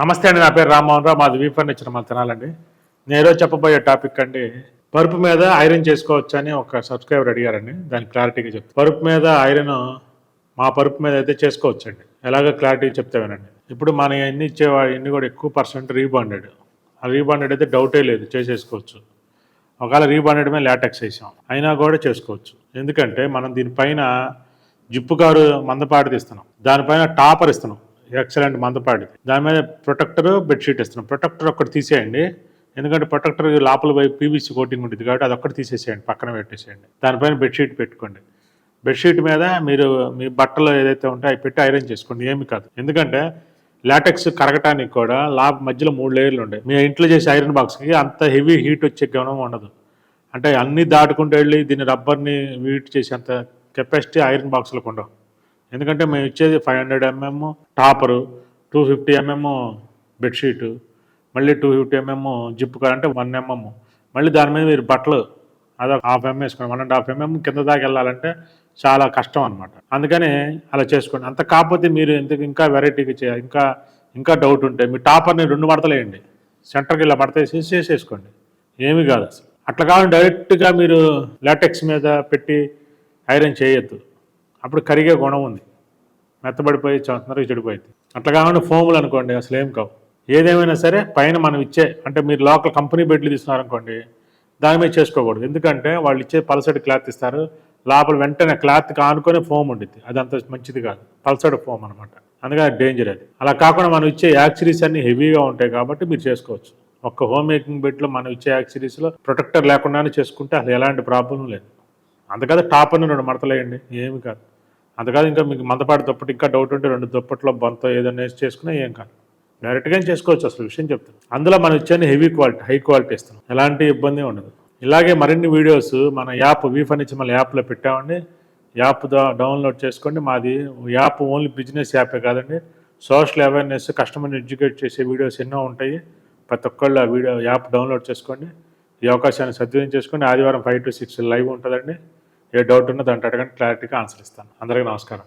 నమస్తే అండి నా పేరు రామ్మోహన్ రావు. మాది వీ ఫర్నిచర్ మన తినాలండి. నేను ఈరోజు చెప్పబోయే టాపిక్ అండి పరుపు మీద ఐరన్ చేసుకోవచ్చని ఒక సబ్స్క్రైబర్ అడిగారండి. దాని క్లారిటీగా చెప్తాను పరుపు మీద ఐరన్ మా పరుపు మీద అయితే చేసుకోవచ్చండి. ఎలాగో క్లారిటీ చెప్తే వినండి. ఇప్పుడు మన ఎన్ని ఇచ్చేవా ఎన్ని కూడా ఎక్కువ పర్సెంట్ రీబాండెడ్ ఆ రీబాండెడ్ అయితే డౌటే లేదు చేసేసుకోవచ్చు. ఒకవేళ రీబాండెడ్ మీద లాటెక్స్ వేసాం అయినా కూడా చేసుకోవచ్చు. ఎందుకంటే మనం దీనిపైన జిప్పు కారు మందపాటి తీస్తున్నాం. దానిపైన టాపర్ ఇస్తున్నాం. ఎక్సలెంట్ మందపాటి. దాని మీద ప్రొటెక్టర్ బెడ్షీట్ ఇస్తున్నాం. ప్రొటెక్టర్ ఒకటి తీసేయండి. ఎందుకంటే ప్రొటెక్టర్ లోపల వైపు పీవీసీ కోటింగ్ ఉంటుంది కాబట్టి అది ఒక్కటి తీసేసేయండి పక్కన పెట్టేసేయండి. దానిపైన బెడ్షీట్ పెట్టుకోండి. బెడ్షీట్ మీద మీరు మీ బట్టలు ఏదైతే ఉంటే అవి పెట్టి ఐరన్ చేసుకోండి. ఏమి కాదు. ఎందుకంటే లాటెక్స్ కరగటానికి కూడా లా మధ్యలో మూడు లేయర్లు ఉంటాయి మీ ఇంట్లో చేసే ఐరన్ బాక్స్కి అంత హెవీ హీట్ వచ్చే గమనం ఉండదు. అంటే అన్నీ దాటుకుంటూ వెళ్ళి దీన్ని రబ్బర్ని వీట్ చేసేంత కెపాసిటీ ఐరన్ బాక్స్లకు ఉండవు. ఎందుకంటే మేము ఇచ్చేది five hundred MM topper two fifty MM bedsheet మళ్ళీ టూ ఫిఫ్టీ ఎంఎం జిప్ కార్ అంటే వన్ ఎంఎం మళ్ళీ దాని మీద మీరు బట్టలు అదొక హాఫ్ ఎంఎం వేసుకోండి. వన్ అండ్ హాఫ్ ఎంఎం కింద దాకా వెళ్ళాలంటే చాలా కష్టం అనమాట అందుకని అలా చేసుకోండి. అంత కాకపోతే మీరు ఎందుకు ఇంకా వెరైటీగా చేయాలి ఇంకా ఇంకా డౌట్ ఉంటే మీ టాపర్ని రెండు మడతలు వేయండి. సెంటర్కి ఇలా మడత చేసేసుకోండి. ఏమీ కాదు అసలు. అట్లా కాదు డైరెక్ట్గా మీరు లాటెక్స్ మీద పెట్టి ఐరన్ చేయొద్దు. అప్పుడు కరిగే గుణం ఉంది. మెత్తబడిపోయి తొందరగా చెడిపోయింది అట్లా కాకుండా ఫోములు అనుకోండి అసలు ఏం కావు. ఏదేమైనా సరే పైన మనం ఇచ్చే అంటే మీరు లోకల్ కంపెనీ బెడ్లు తీసుకున్నారనుకోండి దాని మీద చేసుకోకూడదు. ఎందుకంటే వాళ్ళు ఇచ్చే పలసటి క్లాత్ ఇస్తారు. లోపల వెంటనే క్లాత్ ఆనుకొని ఫోమ్ ఉండిద్ది. అది అంత మంచిది కాదు. పల్సడ్ ఫోమ్ అనమాట అందుకని డేంజర్ అది. అలా కాకుండా మనం ఇచ్చే యాక్సిరీస్ అన్ని హెవీగా ఉంటాయి కాబట్టి మీరు చేసుకోవచ్చు. ఒక్క హోమ్ మేకింగ్ బెడ్లో మనం ఇచ్చే యాక్సిరీస్లో ప్రొటెక్టర్ లేకుండానే చేసుకుంటే అసలు ఎలాంటి ప్రాబ్లం లేదు. అందుకదా టాప్ అని రెండు మడతలేయండి. ఏమి కాదు. అంతకాదు ఇంకా మీకు మందపాటి దుప్పటి ఇంకా డౌట్ ఉంటే రెండు దుప్పట్లో బంత ఏదైనా చేసుకున్నా ఏం కాదు. డైరెక్ట్గా చేసుకోవచ్చు అసలు విషయం చెప్తాను అందులో మనం ఇచ్చే హెవీ క్వాలిటీ హై క్వాలిటీ ఇస్తాం ఎలాంటి ఇబ్బంది ఉండదు. ఇలాగే మరిన్ని వీడియోస్ మన యాప్ వీ ఫర్నిచర్ మన యాప్లో పెట్టామండి. యాప్ డౌన్లోడ్ చేసుకోండి. మాది యాప్ ఓన్లీ బిజినెస్ యాపే కాదండి. సోషల్ అవేర్నెస్ కస్టమర్ని ఎడ్యుకేట్ చేసే వీడియోస్ ఎన్నో ఉంటాయి. ప్రతి ఒక్కళ్ళు ఆ వీడియో యాప్ డౌన్లోడ్ చేసుకోండి. ఈ అవకాశాన్ని సద్వినియోగం చేసుకోండి. ఆదివారం ఫైవ్ టు సిక్స్ లైవ్ ఉంటుందండి. ఏ డౌట్ ఉన్నా దాంట్లో అడగండి క్లారిటీగా ఆన్సర్ ఇస్తాను. అందరికీ నమస్కారం.